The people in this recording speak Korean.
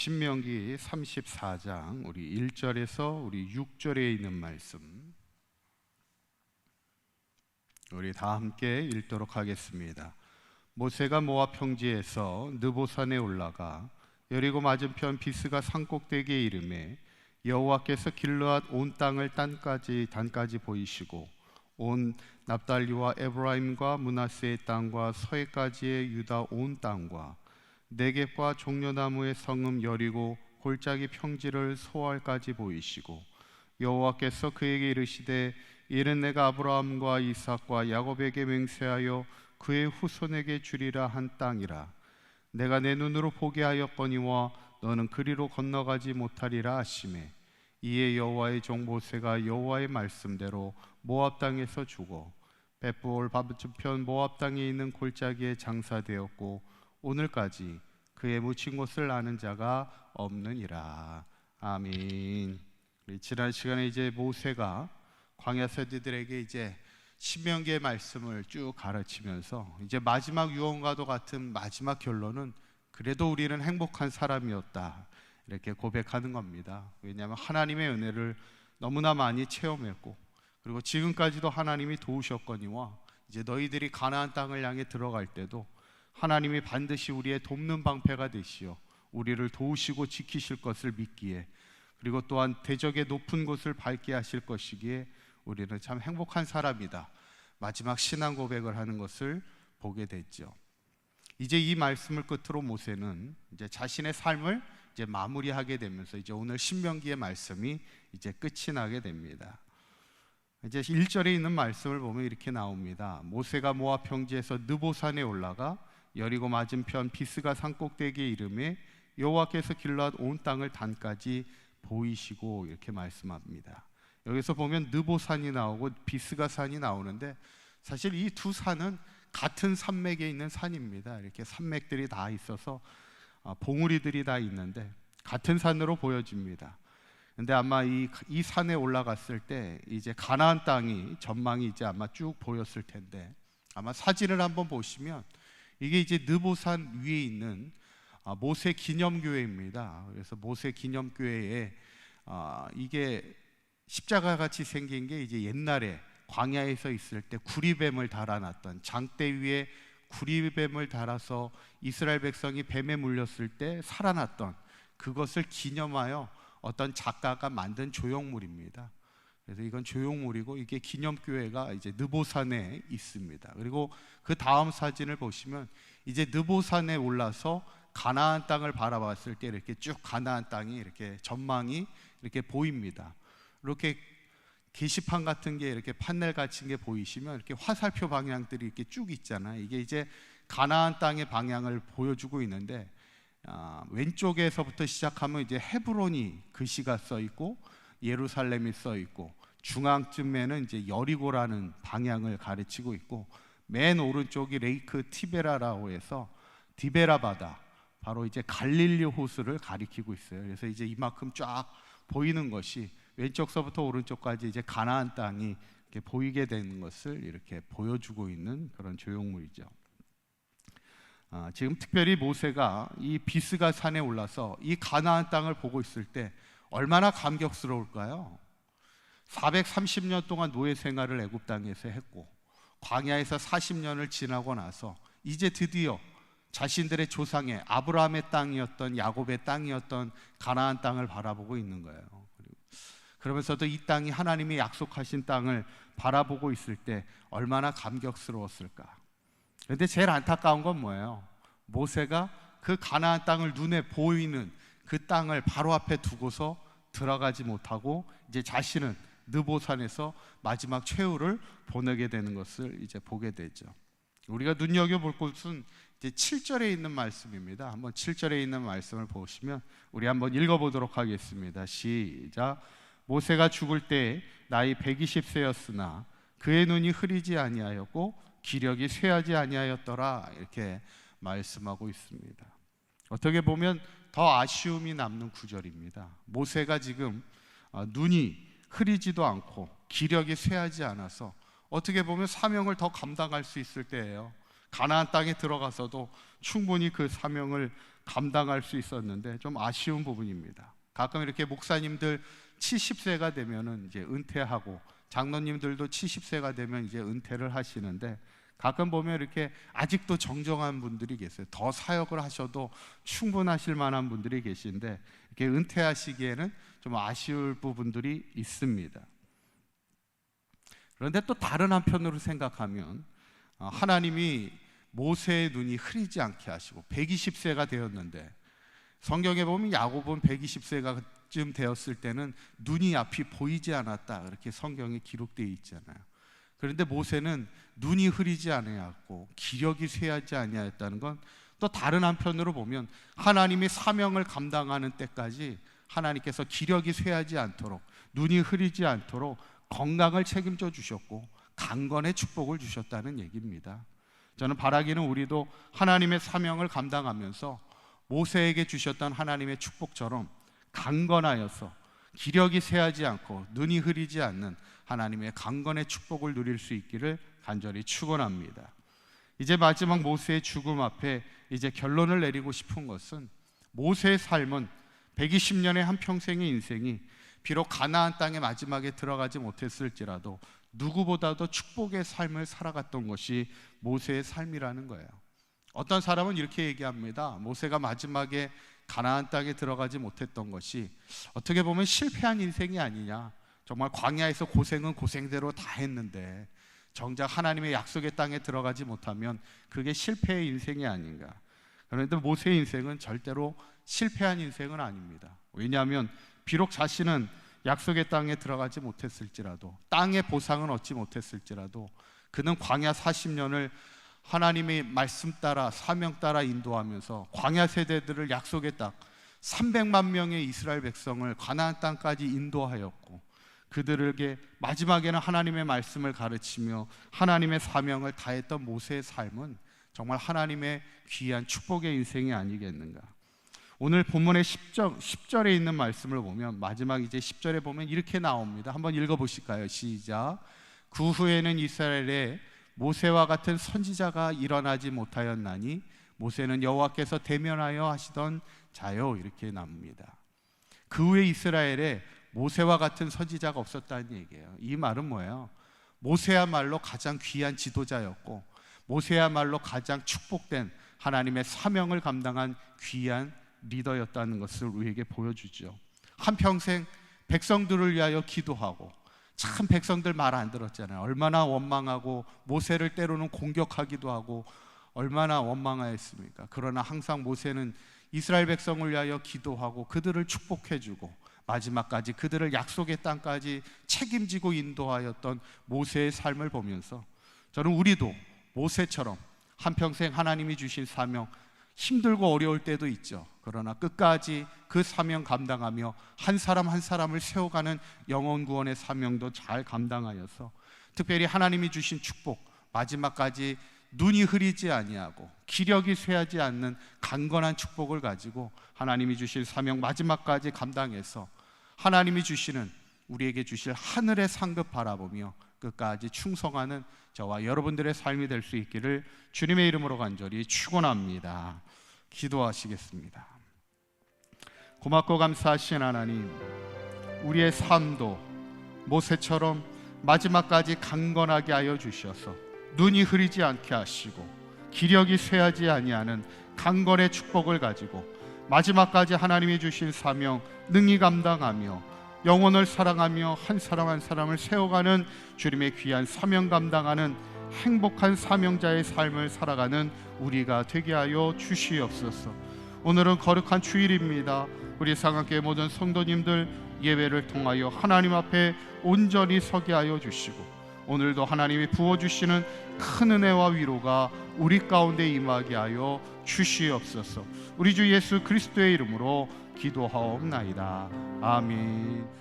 신명기 34장 우리 1절에서 우리 6절에 있는 말씀 우리 다 함께 읽도록 하겠습니다. 모세가 모압 평지에서 느보산에 올라가 여리고 맞은편 비스가 산꼭대기에 이름에 여호와께서 길르앗 온 땅을 단까지 단까지 보이시고 온 납달리와 에브라임과 문하세의 땅과 서해까지의 유다 온 땅과 네겝과 종려나무의 성읍 여리고 골짜기 평지를 소알까지 보이시고 여호와께서 그에게 이르시되 이는 내가 아브라함과 이삭과 야곱에게 맹세하여 그의 후손에게 주리라 한 땅이라. 내가 내 눈으로 보게 하였거니와 너는 그리로 건너가지 못하리라 하시매 이에 여호와의 종 모세가 여호와의 말씀대로 모압 땅에서 죽어 베푸올 바브주편 모압 땅에 있는 골짜기에 장사되었고 오늘까지 그의 묻힌 곳을 아는 자가 없느니라. 우리 지난 시간에 이제 모세가 광야 세대들에게 이제 신명기의 말씀을 쭉 가르치면서 이제 마지막 유언과도 같은 마지막 결론은 그래도 우리는 행복한 사람이었다. 이렇게 고백하는 겁니다. 왜냐하면 하나님의 은혜를 너무나 많이 체험했고 그리고 지금까지도 하나님이 도우셨거니와 이제 너희들이 가나안 땅을 향해 들어갈 때도 하나님이 반드시 우리의 돕는 방패가 되시어 우리를 도우시고 지키실 것을 믿기에 그리고 또한 대적의 높은 곳을 밟게 하실 것이기에 우리는 참 행복한 사람이다. 마지막 신앙 고백을 하는 것을 보게 됐죠. 이제 이 말씀을 끝으로 모세는 이제 자신의 삶을 이제 마무리하게 되면서 이제 오늘 신명기의 말씀이 이제 끝이 나게 됩니다. 이제 1절에 있는 말씀을 보면 이렇게 나옵니다. 모세가 모압 평지에서 느보산에 올라가 여리고 맞은편 비스가 산꼭대기에 이름에 여호와께서 길러온 온 땅을 단까지 보이시고 이렇게 말씀합니다. 여기서 보면 느보산이 나오고 비스가 산이 나오는데 사실 이 두 산은 같은 산맥에 있는 산입니다. 이렇게 산맥들이 다 있어서 아, 봉우리들이 다 있는데 같은 산으로 보여집니다. 근데 아마 이, 이 산에 올라갔을 때 이제 가나안 땅이 전망이 이제 아마 쭉 보였을 텐데 아마 사진을 한번 보시면 이게 이제 느보산 위에 있는 아, 모세 기념교회입니다. 그래서 모세 기념교회에 아, 이게 십자가 같이 생긴 게 이제 옛날에 광야에서 있을 때 구리뱀을 달아놨던 장대 위에 구리뱀을 달아서 이스라엘 백성이 뱀에 물렸을 때 살아났던 그것을 기념하여 어떤 작가가 만든 조형물입니다. 그래서 이건 조형물이고 이게 기념교회가 이제 느보산에 있습니다. 그리고 그 다음 사진을 보시면 이제 느보산에 올라서 가나안 땅을 바라봤을 때 이렇게 쭉 가나안 땅이 이렇게 전망이 이렇게 보입니다. 이렇게 게시판 같은 게 이렇게 판넬 같은 게 보이시면 이렇게 화살표 방향들이 이렇게 쭉 있잖아요. 이게 이제 가나안 땅의 방향을 보여주고 있는데 아, 왼쪽에서부터 시작하면 이제 헤브론이 글씨가 써 있고 예루살렘이 써 있고 중앙쯤에는 이제 여리고라는 방향을 가르치고 있고 맨 오른쪽이 레이크 티베라라고 해서 디베라 바다 바로 이제 갈릴리 호수를 가리키고 있어요. 그래서 이제 이만큼 쫙 보이는 것이 왼쪽서부터 오른쪽까지 이제 가나안 땅이 이렇게 보이게 되는 것을 이렇게 보여주고 있는 그런 조형물이죠. 아, 지금 특별히 모세가 이 비스가 산에 올라서 이 가나안 땅을 보고 있을 때 얼마나 감격스러울까요? 430년 동안 노예 생활을 애굽 땅에서 했고 광야에서 40년을 지나고 나서 이제 드디어 자신들의 조상의 아브라함의 땅이었던 야곱의 땅이었던 가나안 땅을 바라보고 있는 거예요. 그러면서도 이 땅이 하나님이 약속하신 땅을 바라보고 있을 때 얼마나 감격스러웠을까. 그런데 제일 안타까운 건 뭐예요? 모세가 그 가나안 땅을 눈에 보이는 그 땅을 바로 앞에 두고서 들어가지 못하고 이제 자신은 느보산에서 마지막 최후를 보내게 되는 것을 이제 보게 되죠. 우리가 눈여겨 볼 것은 이제 7절에 있는 말씀입니다. 한번 7절에 있는 말씀을 보시면 우리 한번 읽어 보도록 하겠습니다. 시작. 모세가 죽을 때 나이 120세였으나 그의 눈이 흐리지 아니하였고 기력이 쇠하지 아니하였더라 이렇게 말씀하고 있습니다. 어떻게 보면 더 아쉬움이 남는 구절입니다. 모세가 지금 어, 눈이 흐리지도 않고 기력이 쇠하지 않아서 어떻게 보면 사명을 더 감당할 수 있을 때예요. 가나안 땅에 들어가서도 충분히 그 사명을 감당할 수 있었는데 좀 아쉬운 부분입니다. 가끔 이렇게 목사님들 70세가 되면은 이제 은퇴하고 장로님들도 70세가 되면 이제 은퇴를 하시는데 가끔 보면 이렇게 아직도 정정한 분들이 계세요. 더 사역을 하셔도 충분하실 만한 분들이 계신데 이렇게 은퇴하시기에는 좀 아쉬울 부분들이 있습니다. 그런데 또 다른 한편으로 생각하면 어, 하나님이 모세의 눈이 흐리지 않게 하시고 120세가 되었는데 성경에 보면 야곱은 120세가 쯤 되었을 때는 눈이 앞이 보이지 않았다 그렇게 성경에 기록되어 있잖아요. 그런데 모세는 눈이 흐리지 아니하였고 기력이 쇠하지 아니하였다는 건 또 다른 한편으로 보면 하나님의 사명을 감당하는 때까지 하나님께서 기력이 쇠하지 않도록 눈이 흐리지 않도록 건강을 책임져 주셨고 강건의 축복을 주셨다는 얘기입니다. 저는 바라기는 우리도 하나님의 사명을 감당하면서 모세에게 주셨던 하나님의 축복처럼 강건하여서 기력이 쇠하지 않고 눈이 흐리지 않는 하나님의 강건의 축복을 누릴 수 있기를 간절히 축원합니다. 이제 마지막 모세의 죽음 앞에 이제 결론을 내리고 싶은 것은 모세의 삶은 120년의 한 평생의 인생이 비록 가나안 땅의 마지막에 들어가지 못했을지라도 누구보다도 축복의 삶을 살아갔던 것이 모세의 삶이라는 거예요. 어떤 사람은 이렇게 얘기합니다. 모세가 마지막에 가나안 땅에 들어가지 못했던 것이 어떻게 보면 실패한 인생이 아니냐. 정말 광야에서 고생은 고생대로 다 했는데 정작 하나님의 약속의 땅에 들어가지 못하면 그게 실패의 인생이 아닌가. 그런데 모세의 인생은 절대로 실패한 인생은 아닙니다. 왜냐하면 비록 자신은 약속의 땅에 들어가지 못했을지라도 땅의 보상은 얻지 못했을지라도 그는 광야 40년을 하나님의 말씀 따라 사명 따라 인도하면서 광야 세대들을 약속의 땅 300만 명의 이스라엘 백성을 가나안 땅까지 인도하였고 그들에게 마지막에는 하나님의 말씀을 가르치며 하나님의 사명을 다했던 모세의 삶은 정말 하나님의 귀한 축복의 인생이 아니겠는가. 오늘 본문의 10절, 10절 에 있는 말씀을 보면 마지막 이제 10절에 보면 이렇게 나옵니다. 한번 읽어 보실까요? 시작. 그 후에는 이스라엘에 모세와 같은 선지자가 일어나지 못하였나니 모세는 여호와께서 대면하여 하시던 자요 이렇게 나옵니다. 그 후에 이스라엘에 모세와 같은 선지자가 없었다는 얘기예요. 이 말은 뭐예요? 모세야말로 가장 귀한 지도자였고 모세야말로 가장 축복된 하나님의 사명을 감당한 귀한 리더였다는 것을 우리에게 보여주죠. 한평생 백성들을 위하여 기도하고 참 백성들 말 안 들었잖아요. 얼마나 원망하고 모세를 때로는 공격하기도 하고 얼마나 원망하였습니까? 그러나 항상 모세는 이스라엘 백성을 위하여 기도하고 그들을 축복해 주고 마지막까지 그들을 약속의 땅까지 책임지고 인도하였던 모세의 삶을 보면서 저는 우리도 모세처럼 한평생 하나님이 주신 사명 힘들고 어려울 때도 있죠. 그러나 끝까지 그 사명 감당하며 한 사람 한 사람을 세워가는 영원 구원의 사명도 잘 감당하여서 특별히 하나님이 주신 축복 마지막까지 눈이 흐리지 아니하고 기력이 쇠하지 않는 강건한 축복을 가지고 하나님이 주신 사명 마지막까지 감당해서 하나님이 주시는 우리에게 주실 하늘의 상급 바라보며 끝까지 충성하는 저와 여러분들의 삶이 될 수 있기를 주님의 이름으로 간절히 축원합니다. 기도하시겠습니다. 고맙고 감사하신 하나님, 우리의 삶도 모세처럼 마지막까지 강건하게 하여 주셔서 눈이 흐리지 않게 하시고 기력이 쇠하지 아니하는 강건의 축복을 가지고 마지막까지 하나님이 주신 사명 능히 감당하며 영혼을 사랑하며 한 사람 한 사람을 세워가는 주님의 귀한 사명 감당하는 행복한 사명자의 삶을 살아가는 우리가 되게 하여 주시옵소서. 오늘은 거룩한 주일입니다. 우리 상학교의 모든 성도님들 예배를 통하여 하나님 앞에 온전히 서게 하여 주시고 오늘도 하나님이 부어 주시는 큰 은혜와 위로가 우리 가운데 임하게 하여 주시옵소서. 우리 주 예수 그리스도의 이름으로 기도하옵나이다. 아멘.